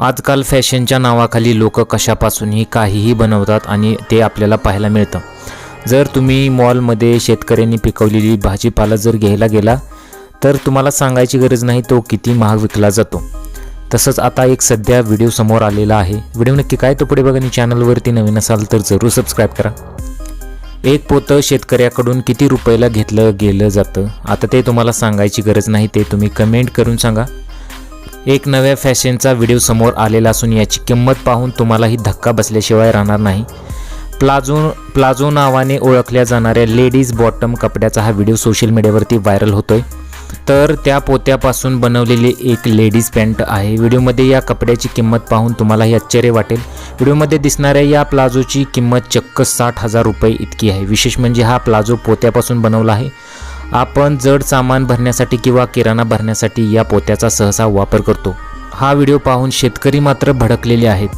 आजकाल फॅशनच्या नावाखाली लोक कशापासूनही काहीही बनवतात आणि ते आपल्याला पाहायला मिळतं. जर तुम्ही मॉलमध्ये शेतकऱ्यांनी पिकवलेली भाजीपाला जर घ्यायला गेला तर तुम्हाला सांगायची गरज नाही तो किती महाग विकला जातो. तसंच आता एक सध्या व्हिडिओ समोर आलेला आहे. व्हिडिओ नक्की काय तो पुढे बघा आणि चॅनलवरती नवीन असाल तर जरूर सबस्क्राईब करा. एक पोतं शेतकऱ्याकडून किती रुपयाला घेतलं गेलं जातं? आता ते तुम्हाला सांगायची गरज नाही ते तुम्ही कमेंट करून सांगा. एक नव्या फॅशनचा व्हिडिओ समोर आलेला असून याची किंमत पाहून तुम्हालाही धक्का बसल्याशिवाय राहणार नाही. प्लाझो प्लाझो नावाने ओळखल्या जाणाऱ्या लेडीज बॉटम कपड्याचा हा व्हिडिओ सोशल मीडियावरती व्हायरल होतोय. तर त्या पोत्यापासून बनवलेली एक लेडीज पॅन्ट आहे. व्हिडिओमध्ये या कपड्याची किंमत पाहून तुम्हालाही आश्चर्य वाटेल. व्हिडिओमध्ये दिसणाऱ्या या प्लाझोची किंमत चक्क साठ हजार रुपये इतकी आहे. विशेष म्हणजे हा प्लाझो पोत्यापासून बनवला आहे. आपण जड सामान भरण्यासाठी किंवा किराणा भरण्यासाठी या पोत्याचा सहसा वापर करतो. हा व्हिडिओ पाहून शेतकरी मात्र भडकलेले आहेत.